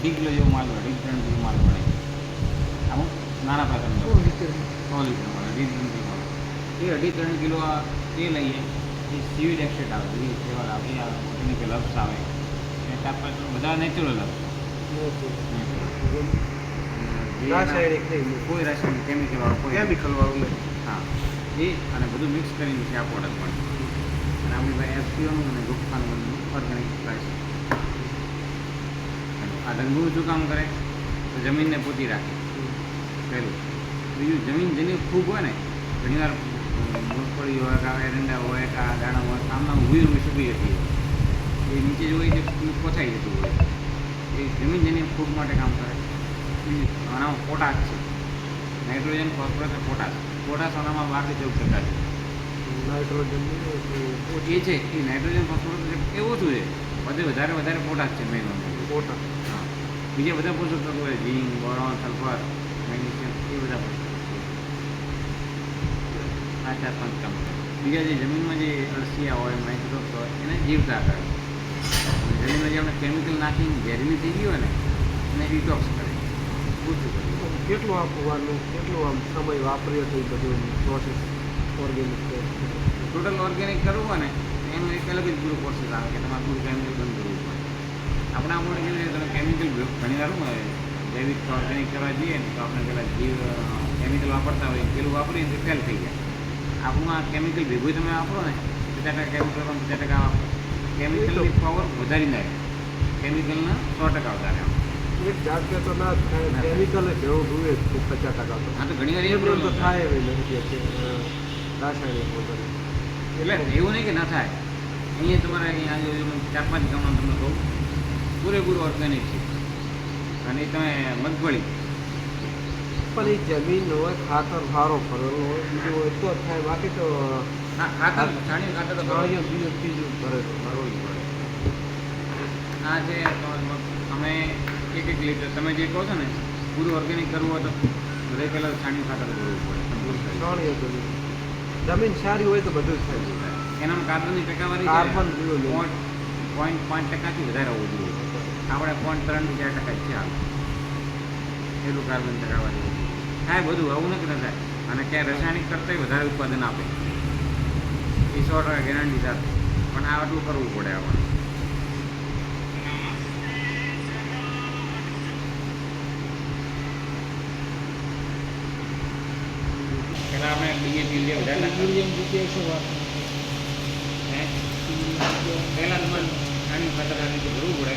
અઢી કિલો જેવો માલ અઢી ત્રણ કિલો માલ મળે અમુક નાના પ્રકારનો સો લીટર. મળે અઢી ત્રણ કિલો એ અઢી ત્રણ કિલો આ તે લઈએ એ સિવિલ એક્સેટ આવે એ ફ્લેવર આવે એ આવે કે લફ્સ આવે. એ તાપમાન બધા નેચરલ નહીં કોઈ રાસાયણિક કેમિકલ વાળું કોઈ કેમિકલ વાળું નહીં. હા. એ અને બધું મિક્સ કરીને છે આ પ્રોડક્ટ પણ. અને આપણી પાસે એફસીઓનું અને ગુપ્તાનું ઓર્ગેનિક પ્રાઇસ આ ડંગું શું કામ કરે? તો જમીનને પોતી રાખે. પહેલું. બીજું જમીન જેની ખૂબ હોય ને ઘણીવાર મગફળી હોય કાં એરંડા હોય કાં દાણા હોય સામના ઊભી ઊભી સુકી જતી હોય. એ નીચે જોઈ તે પોસાઈ જતું હોય. એ જમીન જેની ખૂબ માટે કામ કરે. બીજું આનામાં પોટાશ છે. નાઇટ્રોજન ફોસ્ફરસ અને પોટાશ. પોટાશ આનામાં બહારથી જવું ટકા છે. નાઇટ્રોજન એ છે એ નાઇટ્રોજન ફોસ્ફરસ એ ઓછું છે. બધે વધારે વધારે પોટાશ છે મેઇન પોટા બીજા બધા પોષક તત્વો હોય ઝીંક બોરોન સલ્ફર મેગ્નેશિયમ એ બધા પોષક આ ચાર પાંચ કામ બીજા જે જમીનમાં જે અળસિયા હોય માઇક્રોબ્સ હોય એને જીવતા કરે જમીનમાં જે આપણે કેમિકલ નાખીને ઝેરીલી થઈ ગઈ હોય ને એને ડિટોક્સ કરે. પૂછું કરે. કેટલું આપવાનું કેટલું આમ સમય વાપર્યો તો એ બધું પ્રોસેસ ઓર્ગેનિક ટોટલ ઓર્ગેનિક કરવું હોય ને એનું એક અલગ જ પૂરું પ્રોસેસ આવે કે તમારે પૂરું કેમિકલ બંધ આપણે આપણે કેવું છે તમે કેમિકલ ઘણી વાર હોય જૈવિક ઓર્ગેનિક કરવા જઈએ ને તો આપણે પેલા જીવ કેમિકલ વાપરતા હોય પેલું વાપરીએ તો ફેલ થઈ જાય. આપણું આ કેમિકલ ભેગું તમે વાપરો ને પચાસ ટકા કેમિકલ પણ પચાસ ટકા વાપરો. કેમિકલની પાવર વધારી નાખે. કેમિકલના સો ટકા વધારે એક જાતે તો ના થાય. કેમિકલ જેવું જોઈએ જ પચાસ ટકા તો. હા તો ઘણી વાર એ તો થાય એવી રાસાયણિક વગર એટલે એવું નહીં કે ના થાય. અહીંયા તમારે અહીંયા આજુબાજુ ચાર પાંચ ગામમાં તમને કહું. પૂરેપૂરું ઓર્ગેનિક છે. અને તમે મગફળી. પણ એ જમીન હોય ખાતર સારો ભરેલો હોય બીજું હોય તો જ થાય બાકી તો ખાતર છાણિયું ખાતર તો કરવું બીજું ત્રીજું ભરેલું કરવું પડે. આ તો અમે એક એક લીટર તમે જે કહો છો ને પૂરું ઓર્ગેનિક કરવું હોય તો બધે પહેલાં છાણિયું ખાતર કરવું પડે. જમીન. સારી હોય તો બધું જ થાય. એનામાં કાર્બનની ટકાવારી કાર્બન પોઈન્ટ પાંચ ટકાથી વધારે હોવું જોઈએ. આપણે પોઈન્ટ ત્રણ ચાર ટકા છે એટલું કાર્બન ટકાવારી. થાય બધું આવું નથી થાય અને ક્યાંય રાસાયણિક કરતાંય વધારે ઉત્પાદન આપે. એ સો ટકા ગેરંટી સાથે. પણ આ આટલું કરવું પડે આપણે પહેલાં આપણે ડીએપી લે વધારે પહેલાં તમારે આની ખાતર આ જરૂર પડે.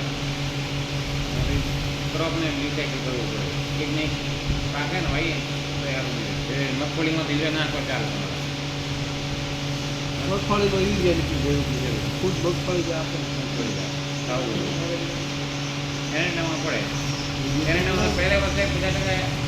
ક્રોપને રિસાયકલ કરવું પડે. એક ને પાકે ને હોય તો યાર મગફળીમાં ધીરે નાખો ચાલે. મગફળી તો નથી જેવું ખુદ મગફળી જે આપણે મગફળી આવું. એરંડામાં પડે. એરંડામાં પહેલા વર્ષે પચાસ ટકા